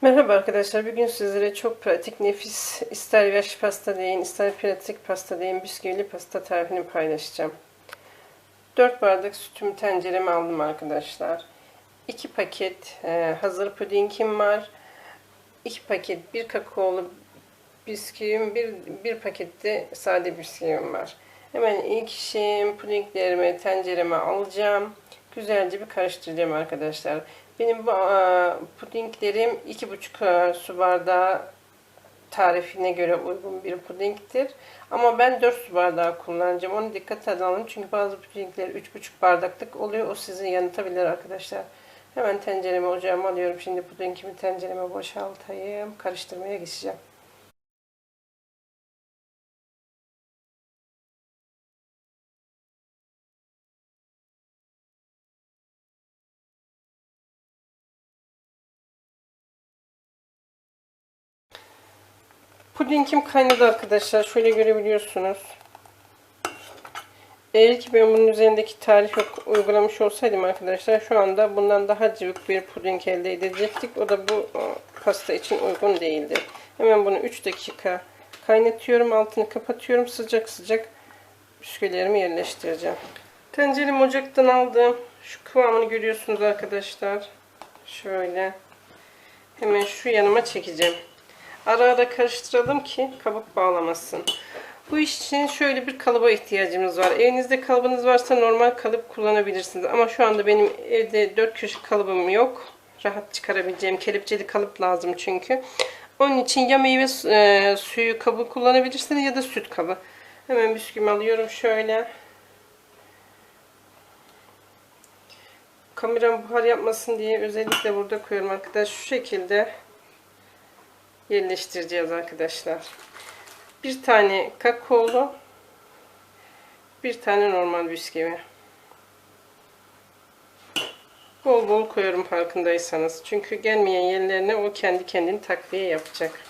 Merhaba arkadaşlar. Bugün sizlere çok pratik, nefis, ister yaş pasta deyin, ister pratik pasta deyin, bisküvili pasta tarifini paylaşacağım. 4 bardak sütümü tencereme aldım arkadaşlar. 2 paket e, hazır pudingim var. 2 paket bir kakaolu bisküvim, bir, bir pakette sade bisküvim var. Hemen ilk işim pudinglerimi tencereme alacağım. Güzelce bir karıştıracağım arkadaşlar. Benim e, pudinglerim 2,5 e, su bardağı tarifine göre uygun bir pudingdir. Ama ben 4 su bardağı kullanacağım. Onu dikkat alın. Çünkü bazı pudingler 3,5 bardaklık oluyor. O sizi yanıtabilir arkadaşlar. Hemen tenceremi ocağıma alıyorum. Şimdi pudingimi tencereme boşaltayım. Karıştırmaya geçeceğim. Pudingim kaynadı arkadaşlar. Şöyle görebiliyorsunuz. Eğer ki ben bunun üzerindeki tarifi uygulamış olsaydım arkadaşlar şu anda bundan daha cıvık bir puding elde edecektik. O da bu pasta için uygun değildi. Hemen bunu 3 dakika kaynatıyorum. Altını kapatıyorum. Sıcak sıcak bisküvilerimi yerleştireceğim. Tenceremi ocaktan aldım. Şu kıvamını görüyorsunuz arkadaşlar. Şöyle. Hemen şu yanıma çekeceğim. Ara ara karıştıralım ki kabuk bağlamasın. Bu iş için şöyle bir kalıba ihtiyacımız var. Evinizde kalıbınız varsa normal kalıp kullanabilirsiniz. Ama şu anda benim evde 4 köşe kalıbım yok. Rahat çıkarabileceğim kelepçeli kalıp lazım çünkü. Onun için ya meyve e, suyu kabı kullanabilirsiniz ya da süt kabı. Hemen bisküvimi alıyorum şöyle. Kameram buhar yapmasın diye özellikle burada koyuyorum arkadaşlar. Şu şekilde yerleştireceğiz arkadaşlar. Bir tane kakaolu, bir tane normal bisküvi. Bol bol koyuyorum farkındaysanız. Çünkü gelmeyen yerlerine o kendi kendini takviye yapacak.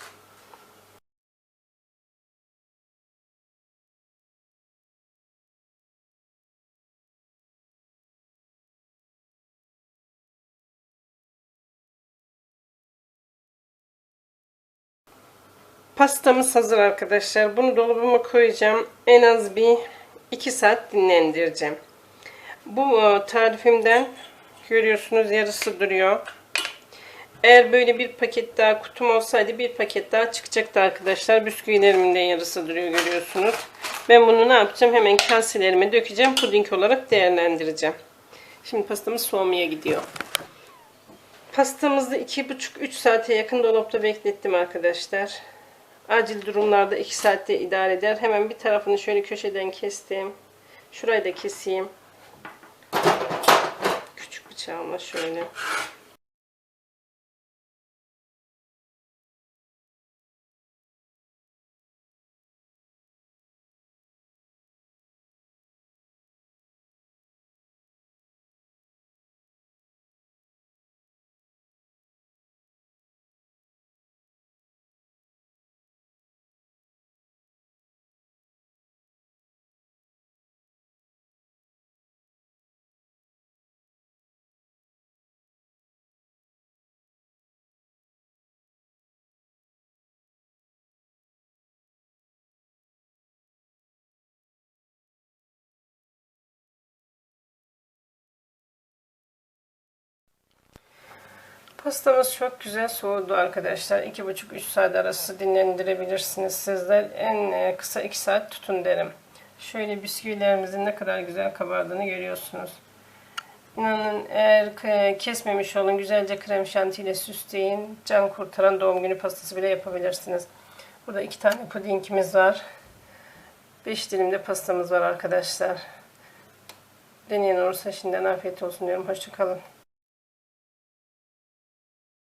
Pastamız hazır arkadaşlar. Bunu dolabıma koyacağım. En az bir 2 saat dinlendireceğim. Bu e, tarifimden görüyorsunuz yarısı duruyor. Eğer böyle bir paket daha kutum olsaydı bir paket daha çıkacaktı arkadaşlar. Bisküvilerimin de yarısı duruyor görüyorsunuz. Ben bunu ne yapacağım? Hemen kaselerime dökeceğim. Puding olarak değerlendireceğim. Şimdi pastamız soğumaya gidiyor. Pastamızı 2,5-3 saate yakın dolapta beklettim arkadaşlar. Acil durumlarda 2 saatte idare eder. Hemen bir tarafını şöyle köşeden kestim. Şurayı da keseyim. Küçük bıçağımla şöyle. Pastamız çok güzel soğudu arkadaşlar. 2,5-3 saat arası dinlendirebilirsiniz sizler. En e, kısa 2 saat tutun derim. Şöyle bisküvilerimizin ne kadar güzel kabardığını görüyorsunuz. İnanın eğer kesmemiş olun güzelce krem şantiyle süsleyin. Can kurtaran doğum günü pastası bile yapabilirsiniz. Burada iki tane pudingimiz var. 5 dilim de pastamız var arkadaşlar. Deneyen olursa şimdiden afiyet olsun diyorum. Hoşçakalın.